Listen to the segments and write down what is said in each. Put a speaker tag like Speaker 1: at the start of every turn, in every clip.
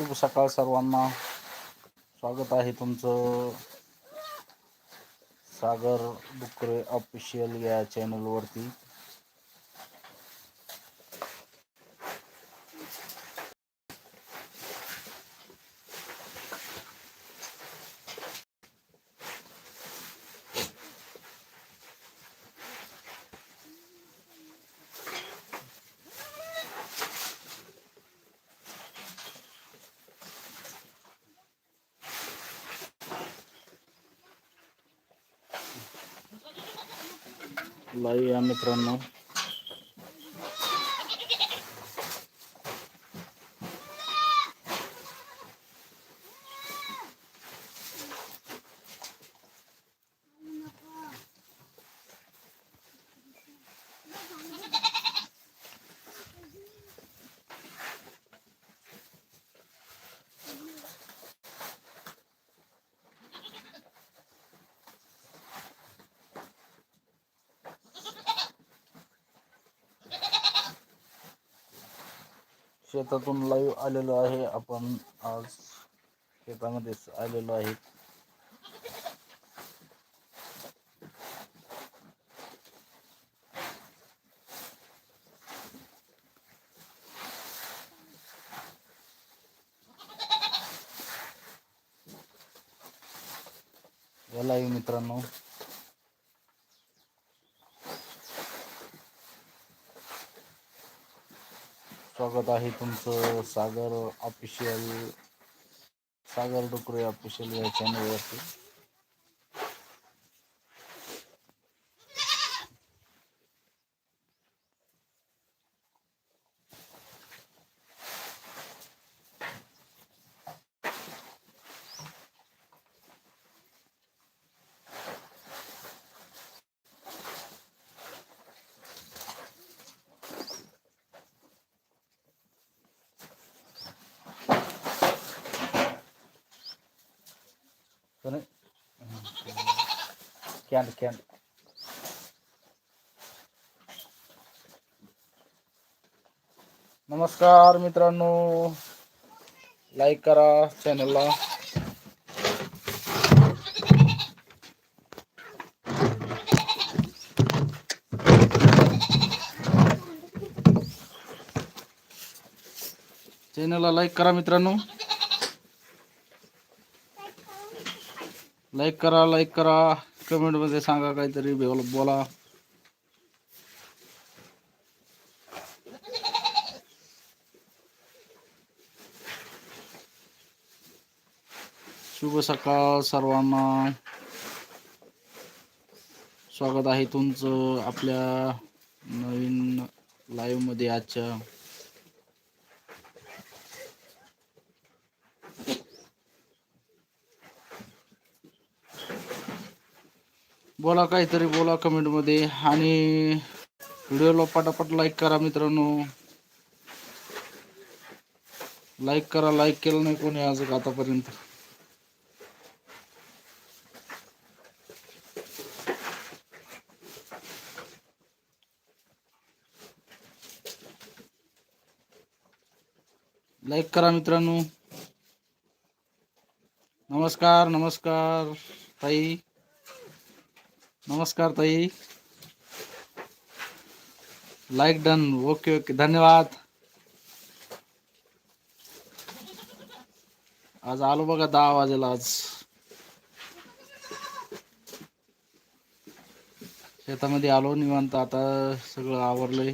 Speaker 1: शुभ सकाळ सर्वांना. स्वागत आहे तुमचं. सागर डुकरे ऑफिशियल या चॅनलवरती बाई या मित्रांनो. शेतातून लाईव्ह आलेलो आहे. आपण आज शेतामध्येच आलेलो आहे या लाईव्ह मित्रांनो स्वागत आहे तुमचं सागर ऑफिशियल सागर डुकरे ऑफिशियल या चॅनलवरती कॅन कॅन नमस्कार मित्रांनो. लाईक करा चॅनलला चॅनलला लाईक करा मित्रांनो. लाईक करा लाईक करा. कमेंटमध्ये सांगा काहीतरी बोला बोला. शुभ सकाळ सर्वांना. स्वागत आहे तुमचं आपल्या नवीन लाईव्हमध्ये आजच्या. बोला काहीतरी बोला कमेंटमध्ये आणि व्हिडिओला पटापट लाईक करा मित्रांनो. लाईक करा लाईक केलं नाही कोणी आज आतापर्यंत. लाईक करा मित्रांनो. नमस्कार नमस्कार ताई. नमस्कार ताई. लाईक डन ओके ओके धन्यवाद. आज आलो बघा दहा वाजेला आज. शेतामध्ये आलो निवांत आता सगळं आवरलंय.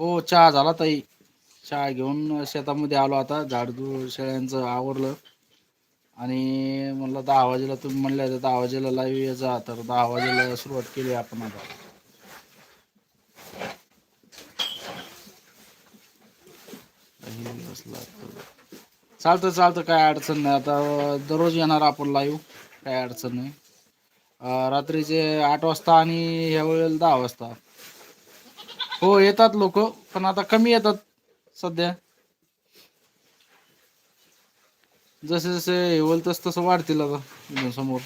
Speaker 1: हो चहा झाला ताई. चहा घेऊन शेतामध्ये आलो आता. झाडझूड शेळ्यांचं आवरलं. आणि म्हणलं दहा वाजेला तुम्ही म्हणलं तर दहा वाजेला लाईव्ह यायचा तर दहा वाजेला सुरुवात केली आपण आता. चालतं चालतं काय अडचण नाही. आता दररोज येणार आपण लाईव्ह काय अडचण नाही. रात्रीचे आठ वाजता आणि ह्या वेळेला दहा वाजता. हो येतात लोक पण आता कमी येतात सध्या. जसे जसे हे होईल तस तसं वाढतील आता इथून समोर.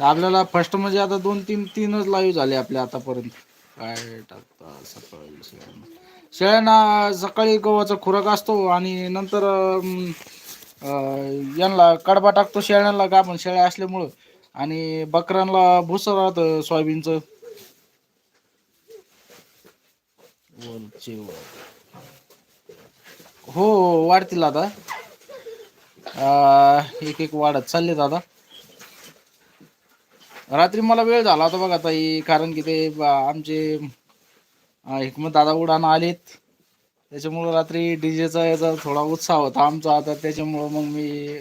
Speaker 1: आपल्याला फर्स्ट म्हणजे आता दोन तीन तीनच लाईव्ह झाले आपले आतापर्यंत. काय टाकता सकाळी शेळ्यांना? शेळ्यांना सकाळी गव्हाचा खुराक असतो आणि नंतर यांना कडबा टाकतो शेळ्यांना का आपण शेळ्या असल्यामुळं. आणि बकऱ्यांना भुसं राहतं सोयाबीनचं. वरचे वर. हो, हो वाढतील आता एक एक वाढत चाललेत आता रात्री मला वेळ झाला होता बघा ताई कारण की ते आमचे हिकमत दादा उडान आलेत. त्याच्यामुळं रात्री डीजेचा याचा थोडा उत्साह होता आमचा आता त्याच्यामुळं मग मी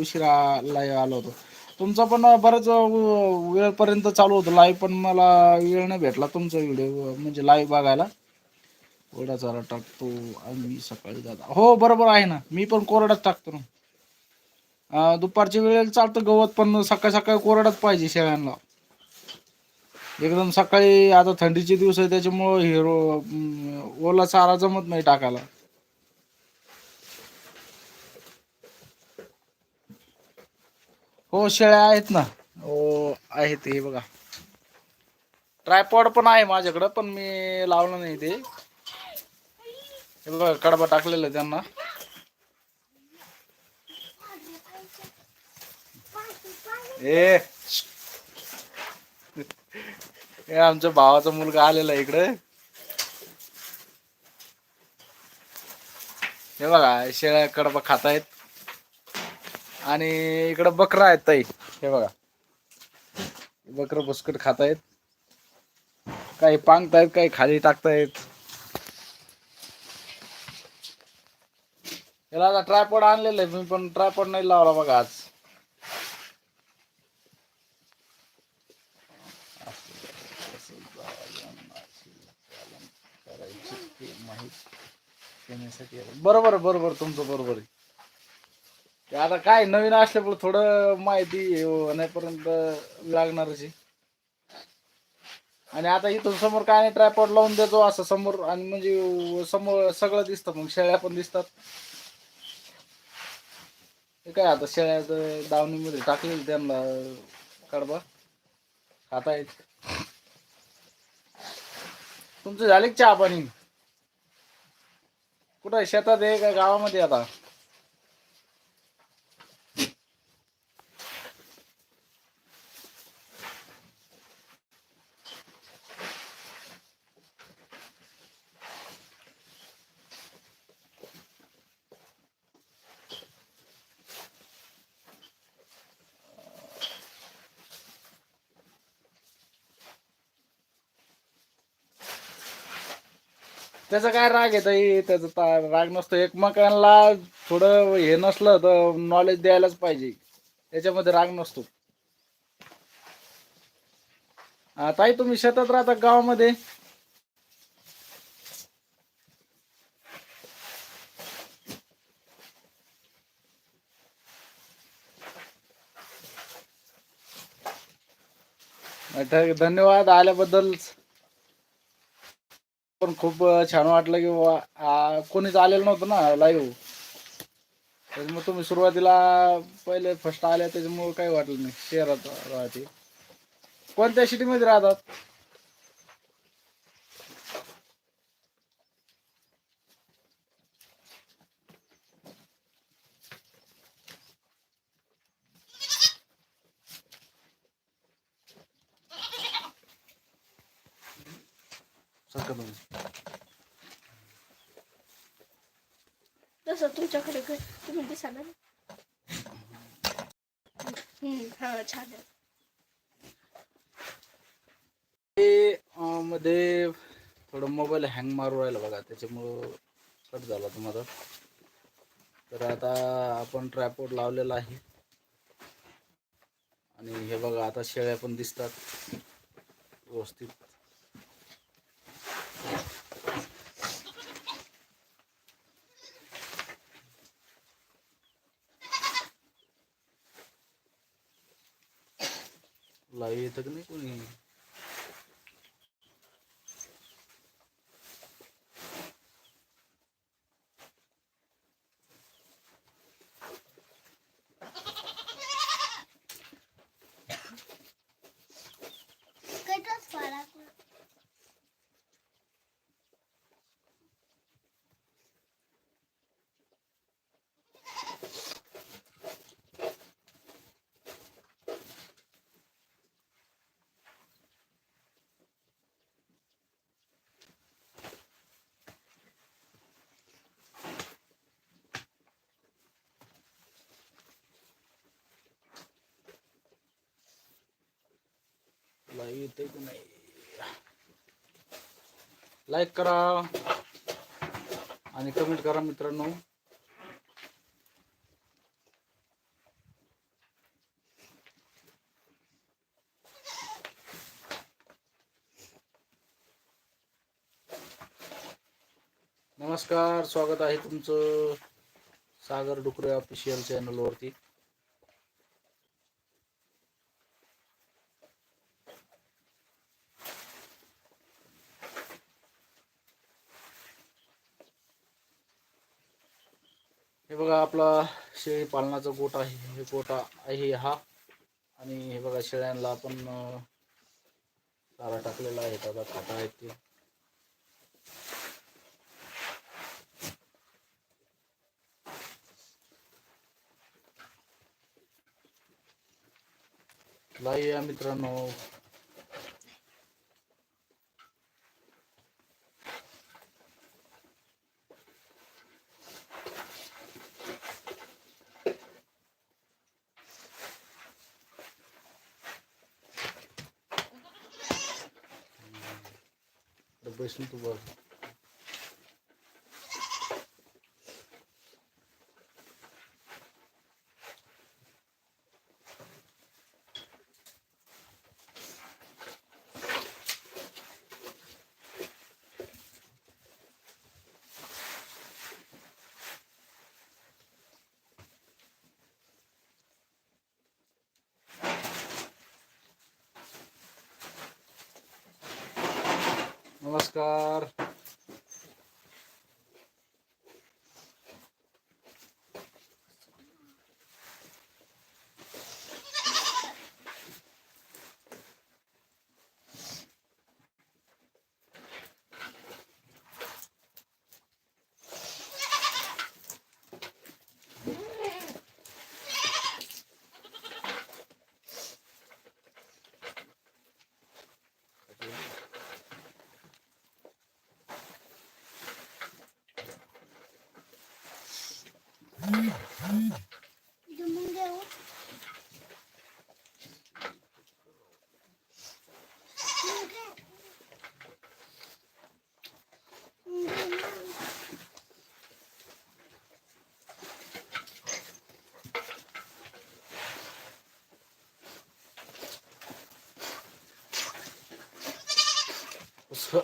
Speaker 1: उशिरा लाईव्ह आलो होतो. तुमचा पण बरंच वेळपर्यंत चालू होतं लाईव्ह पण मला वेळ नाही भेटला तुमचा व्हिडिओ म्हणजे लाईव्ह बघायला. कोरडा चारा टाकतो आम्ही सकाळी दादा हो बरोबर आहे ना. मी पण कोरडाच टाकतो ना. दुपारच्या वेळेला चालतं गवत पण सकाळी सकाळी कोरडाच पाहिजे शेळ्यांना. एकदम सकाळी आता थंडीचे दिवस आहे त्याच्यामुळं हिरो ओला चारा जमत नाही टाकायला. हो शेळ्या आहेत ना. हो आहेत हे बघा. ट्रायपॉड पण आहे माझ्याकडं पण मी लावलं नाही ते. हे बघा कडबा टाकलेला आहे त्यांना. ए. हे आमच्या भावाचा मुलगा आलेला इकडे. हे बघा शेळ्या कडबा खातायत. आणि इकडं बकरा आहेत ताई हे बघा. बकर बुस्कट खातायत. काही पांगतायत काही खाली टाकतायत. याला आता ट्रायपॉड आणलेलं आहे. मी पण ट्रायपॉड नाही लावला बघा आज. बरोबर बरोबर तुमचं बरोबर आहे. ते आता काय नवीन असल्यामुळे थोडं माहिती होण्यापर्यंत लागणारच आणि आता इथून समोर काय नाही ट्रायपॉड लावून देतो असं समोर. आणि म्हणजे समोर सगळं दिसतं मग शेळ्या पण दिसतात. हे काय आता शेळ्यात दावणीमध्ये टाकले त्यांना कडबा. खाता येत तुमचं झाले चहा पाणी? कुठं आहे? शेतात आहे का गावामध्ये आता? त्याचा काय राग आहे त्याचा ता- राग नसतो. एकमेकांना थोडं हे नसलं तर नॉलेज द्यायलाच पाहिजे. त्याच्यामध्ये राग नसतो. ताई तुम्ही शेतात राहता गावामध्ये? धन्यवाद आल्याबद्दल पण खूप छान वाटलं की बाबा कोणीच आलेलं नव्हतं ना लाईव्ह त्याच्यामुळे तुम्ही सुरुवातीला पहिले फर्स्ट आले त्याच्यामुळे काही वाटलं नाही शहरात राहते. कोणत्या सिटीमध्ये राहतात? सरका तुम्ही
Speaker 2: जसं तुमच्याकडे घर तुम्ही दिसाल ना. हा छान
Speaker 1: ते, मध्ये थोडं मोबाईल हँग मारू राहिला बघा त्याच्यामुळं कट झाला तुम्हाला. तर आता आपण ट्रॅपॉड लावलेला आहे. आणि हे बघा आता शेळ्या पण दिसतात. व्यवस्थित. लाईव्ह येतं की नाही कोणी. येते की नाही? लाईक करा आणि कमेंट करा मित्रांनो. नमस्कार स्वागत आहे तुमचं सागर डुकरे ऑफिशियल चॅनलवरती हे बघा आपला शेळी पालनाचा गोट आहे. हे गोटा आहे हा. आणि हे बघा शेळ्यांना आपण चारा टाकलेला आहे. त्याचा खाता आहेत ते. लाई या मित्रांनो बसून तू बघ नमस्कार. उसं-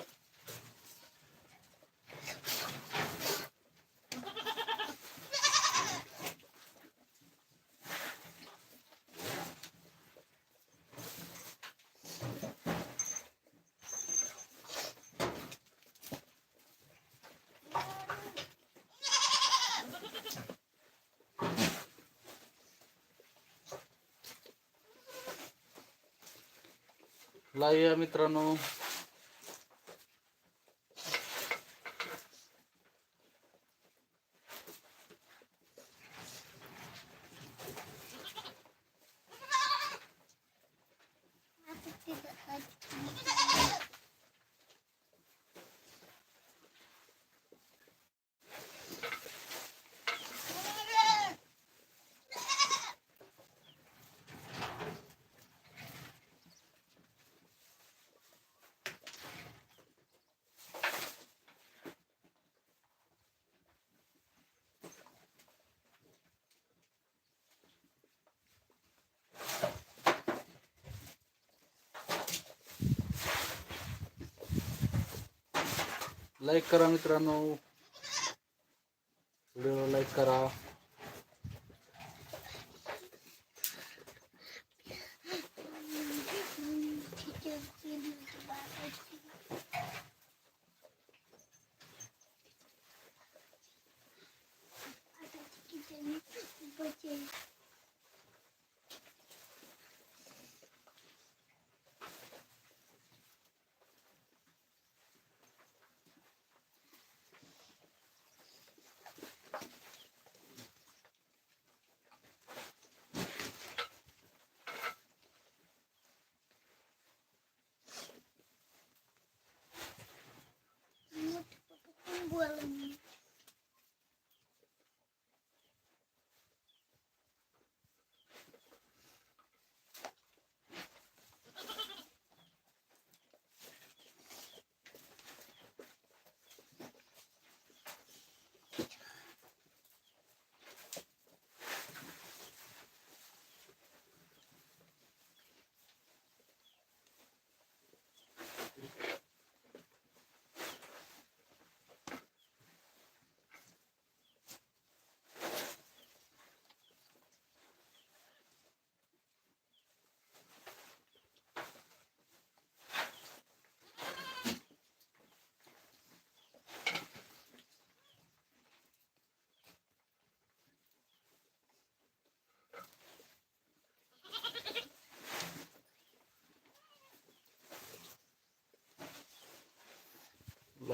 Speaker 1: लाईव्ह मित्रांनो. लाईक करा मित्रांनो. व्हिडिओ लाईक करा.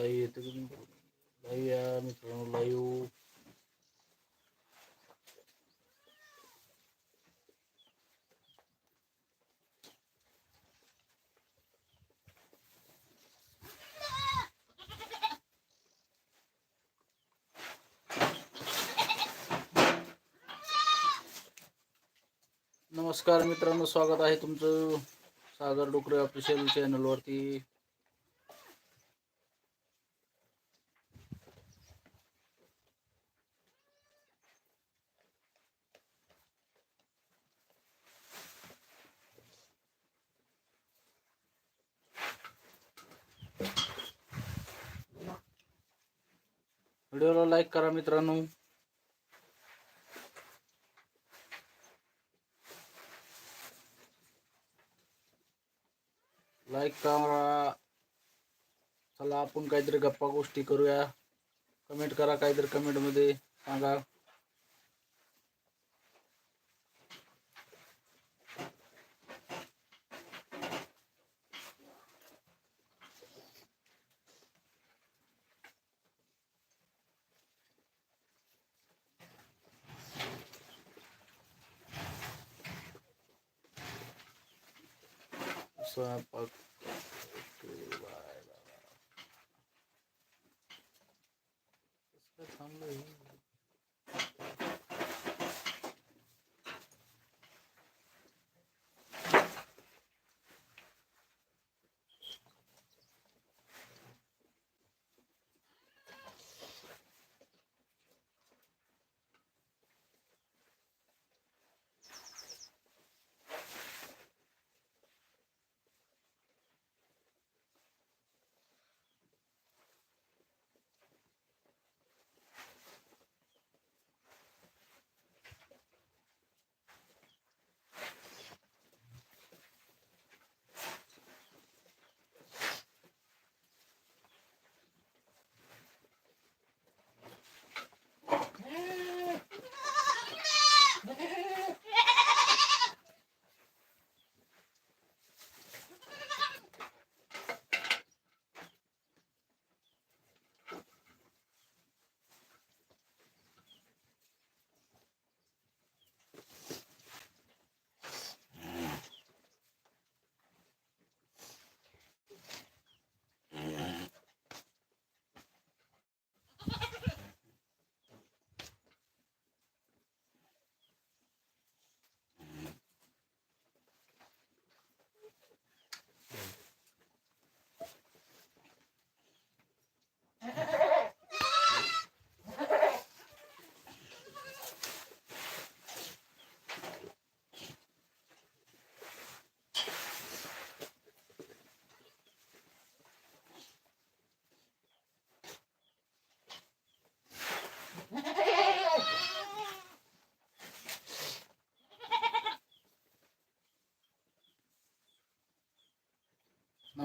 Speaker 1: लाईव्ह येते लाईव्ह या मित्रांनो लाईव्ह नमस्कार मित्रांनो स्वागत आहे तुमचं सागर डोकरे ऑफिशियल चॅनलवरती व्हिडिओला लाईक करा मित्रांनो. लाईक करा. चला आपण काहीतरी गप्पा गोष्टी करूया. कमेंट करा काहीतरी कमेंटमध्ये सांगा. 长的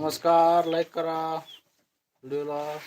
Speaker 1: नमस्कार लाईक करा. व्हिडिओला